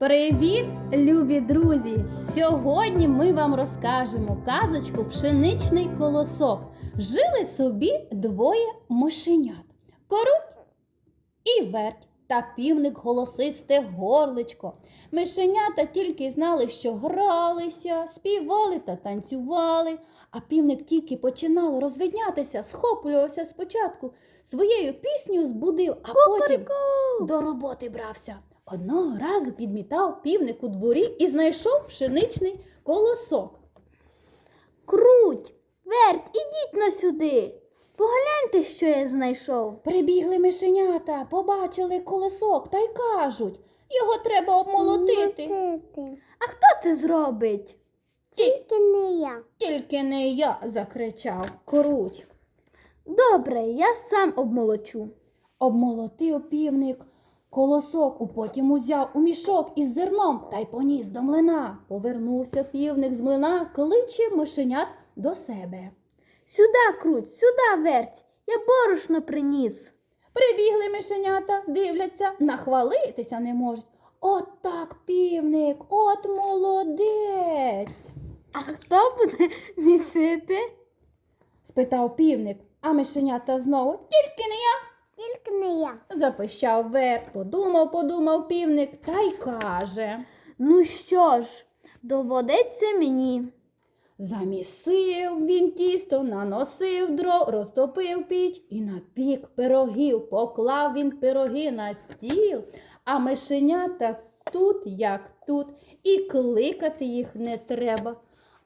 Привіт, любі друзі! Сьогодні ми вам розкажемо казочку Пшеничний колосок. Жили собі двоє мишенят. Коруть і верть та півник голосисте горличко. Мишенята тільки знали, що гралися, співали та танцювали, а півник тільки починало розвиднятися, схоплювався спочатку, своєю піснею збудив, а потім до роботи брався. Одного разу підмітав півник у дворі і знайшов пшеничний колосок. Круть, верть, ідіть на сюди. Погляньте, що я знайшов. Прибігли мишенята, побачили колесок та й кажуть, його треба обмолотити. А хто це зробить? Тільки не я. Тільки не я, закричав круть. Добре, я сам обмолочу. Обмолотив півник колосок, у потім узяв у мішок із зерном та й поніс до млина. Повернувся півник з млина, кличе мишенят до себе. Сюди, круть, сюди, верть. Я борошно приніс. Прибігли мишенята, дивляться, нахвалитися не можуть. От так, півник, от молодець. А хто буде місити? спитав півник, а мишенята знову тільки не я. Не я. Запищав верт, подумав, подумав півник та й каже. Ну що ж, доводиться мені. Замісив він тісто, наносив дров, розтопив піч і напік пирогів. Поклав він пироги на стіл, а мишенята тут, як тут, і кликати їх не треба.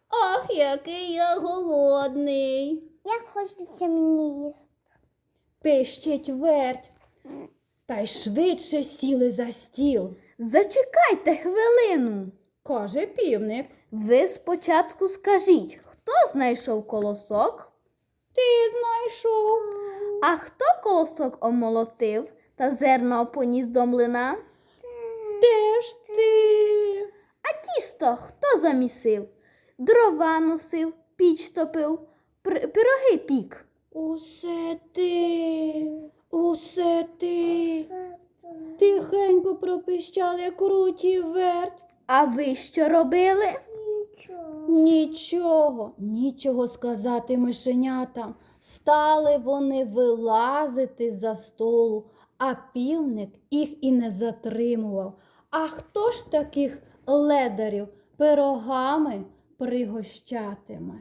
Ах, який я голодний. Як хочеться мені їсти. Пищить верть. Та й швидше сіли за стіл, Зачекайте хвилину. каже півник. Ви спочатку скажіть, хто знайшов колосок, Ти знайшов. а хто колосок омолотив та зерно поніс до млина? Теж ти. А тісто хто замісив? Дрова носив, піч топив, пир- пироги пік. Усе ти, усе ти. Тихенько пропищали круті верть. А ви що робили? Нічого. Нічого, нічого сказати мишенятам. Стали вони вилазити за столу, а півник їх і не затримував. А хто ж таких ледарів пирогами пригощатиме?